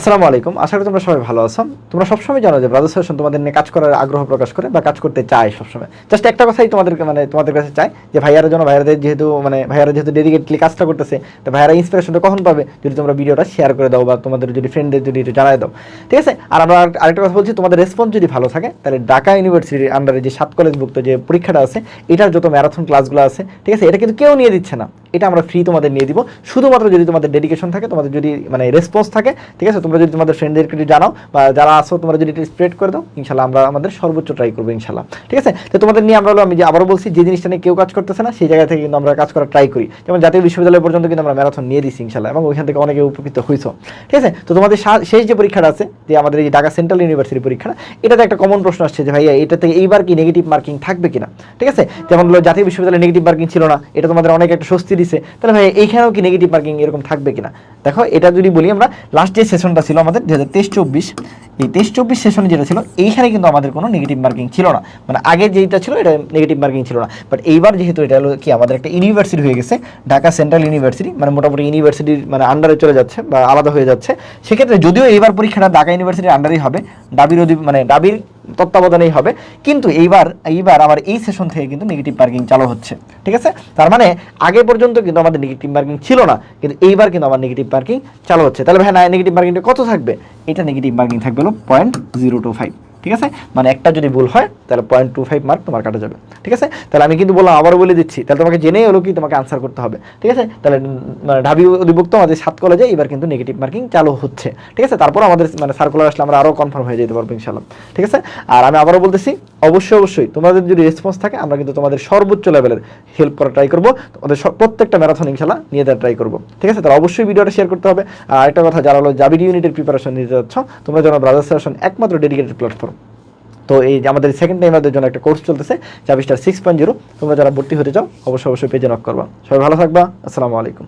আসসালামু আলাইকুম। আশা করি তোমরা সবাই ভালো আছো। তোমরা সবসময় জানো যে ব্রাদার সেশন তোমাদের নিয়ে কাজ করার আগ্রহ প্রকাশ করে বা কাজ করতে চায় সবসময়। জাস্ট একটা কথাই তোমাদেরকে মানে তোমাদের কাছে চাই যে ভাইয়ারা যেন ভাইয়াদের যেহেতু মানে ভাইয়ারা যেহেতু ডেডিকেটলি কাজটা করতেছে, তো ভাইয়ারা ইন্সপিরেশনটা কখন পাবে? যদি তোমরা ভিডিওটা শেয়ার করে দাও বা তোমাদের যদি ফ্রেন্ডদের যদি একটু জানাই দাও। ঠিক আছে? আর আমরা আর- আরেকটা কথা বলছি, তোমাদের রেসপন্স যদি ভালো থাকে, তাহলে ঢাকা ইউনিভার্সিটির আন্ডারে যে সাত কলেজভুক্ত যে পরীক্ষাটা আছে, এটার যত ম্যারাথন ক্লাসগুলো আছে, ঠিক আছে? এটা কিন্তু কেউ নিয়ে দিচ্ছে না। এটা আমরা ফ্রি তোমাদের নিয়ে দিব। শুধুমাত্র যদি তোমাদের ডেডিকেশন থাকে, তোমাদের যদি মানে রেসপন্স থাকে, ঠিক আছে? তোমরা যদি তোমাদের ফ্রেন্ডদেরকে একটু জানাও, বা যারা আসো তোমরা যদি স্প্রেড করে দাও, ইনশাল্লাহ আমরা আমাদের সর্বোচ্চ ট্রাই করব, ইনশাল্লাহ। ঠিক আছে? তো তোমাদের নিয়ে আমরা আমি যে আবারও বলছি, যে জিনিসটা নিয়ে কেউ কাজ করতেছে না, সেই জায়গা থেকে কিন্তু আমরা কাজ করার ট্রাই করি। যেমন জাতীয় বিশ্ববিদ্যালয় পর্যন্ত কিন্তু আমরা ম্যারাথন নিয়ে দিচ্ছি ইনশাল্লাহ, এবং ওইখান থেকে অনেকে উপকৃত হয়েছ ঠিক আছে? তো তোমাদের শেষ যে পরীক্ষাটা আছে, যে আমাদের এই ঢাকা সেন্ট্রাল ইউনিভার্সিটি পরীক্ষাটা, এটাতে একটা কমন প্রশ্ন আসছে যে, ভাইয়া, এটাতে এইবার কি নেগেটিভ মার্কিং থাকবে কিনা? ঠিক আছে? যেমন জাতীয় বিশ্ববিদ্যালয়ে নেগেটিভ মার্কিং ছিল না, এটা তোমাদের অনেক একটা স্বস্তি দিছে, তাহলে ভাই এইখানেও কি নেগেটিভ পার্কিং এরকম থাকবে কিনা? দেখো, এটা যদি বলি আমরা লাস্ট যে সেশনটা ছিল আমাদের দু হাজার তেইশ চব্বিশ এই তেইশ চব্বিশ সেশনে যেটা ছিল, এইখানে কিন্তু আমাদের কোনো নেগেটিভ মার্কিং ছিল না। মানে আগে যেটা ছিল, এটা নেগেটিভ মার্কিং ছিল না। বাট এইবার যেহেতু এটা হলো কি, আমাদের একটা ইউনিভার্সিটি হয়ে গেছে, ঢাকা সেন্ট্রাল ইউনিভার্সিটি মানে মোটামুটি ইউনিভার্সিটির মানে আন্ডারে চলে যাচ্ছে বা আলাদা হয়ে যাচ্ছে। সেক্ষেত্রে যদিও এইবার পরীক্ষাটা ঢাকা ইউনিভার্সিটির আন্ডারেই হবে, ডাবির মানে ডাবির তত্ত্বাবধানেই হবে, কিন্তু এইবার এইবার আমার এই সেশন থেকে কিন্তু নেগেটিভ মার্কিং চালু হচ্ছে। ঠিক আছে? তার মানে আগে পর্যন্ত কিন্তু আমাদের নেগেটিভ মার্কিং ছিল না, কিন্তু এইবার কিন্তু আমার নেগেটিভ মার্কিং চালু হচ্ছে। তাহলে ভাই নেগেটিভ মার্কিংটা কত থাকবে? এটা নেগেটিভ মার্কিং থাকবে হলো পয়েন্ট জিরো টু ফাইভ ঠিক আছে? মানে একটা যদি ভুল হয়, তাহলে পয়েন্ট টু ফাইভ মার্ক তোমার কাটা যাবে, ঠিক আছে? তাহলে আমি কিন্তু বললাম, আবারও বলে দিচ্ছি, তাহলে তোমাকে জেনেই হলো কি তোমাকে আনসার করতে হবে, ঠিক আছে? তাহলে মানে ঢাবি অধিভুক্ত আমাদের সাত কলেজে এবার কিন্তু নেগেটিভ মার্কিং চালু হচ্ছে, ঠিক আছে? তারপর আমাদের মানে সার্কুলার আসলে আমরা আরও কনফার্ম হয়ে যেতে পারব ইনশাল্লাহ ঠিক আছে? আর আমি আবারও বলতেছি অবশ্যই অবশ্যই। তোমাদের যদি রেসপন্স থাকে, আমরা কিন্তু তোমাদের সর্বোচ্চ লেভেলের হেল্প করার ট্রাই করব। তোমাদের প্রত্যেকটা ম্যারাথন ইনশাল্লাহ নিয়ে দেওয়ার ট্রাই করব। ঠিক আছে? তাহলে অবশ্যই ভিডিওটা শেয়ার করতে হবে। আর একটা কথা, যারা হলো জাবির ইউনিটের প্রিপারেশন নিতে যাচ্ছ, তোমরা যেন ব্রাদার সেশন একমাত্র ডেডিকেটেড প্ল্যাটফর্ম তো এই আমাদের সেকেন্ড টাইমারদের জন্য একটা কোর্স চলতেছে চাবিস্টার সিক্স পয়েন্ট জিরো তোমরা যারা ভর্তি হতে চাও, অবশ্যই অবশ্যই পেজে নক করবা। সবাই ভালো থাকবা। আসসালামু আলাইকুম।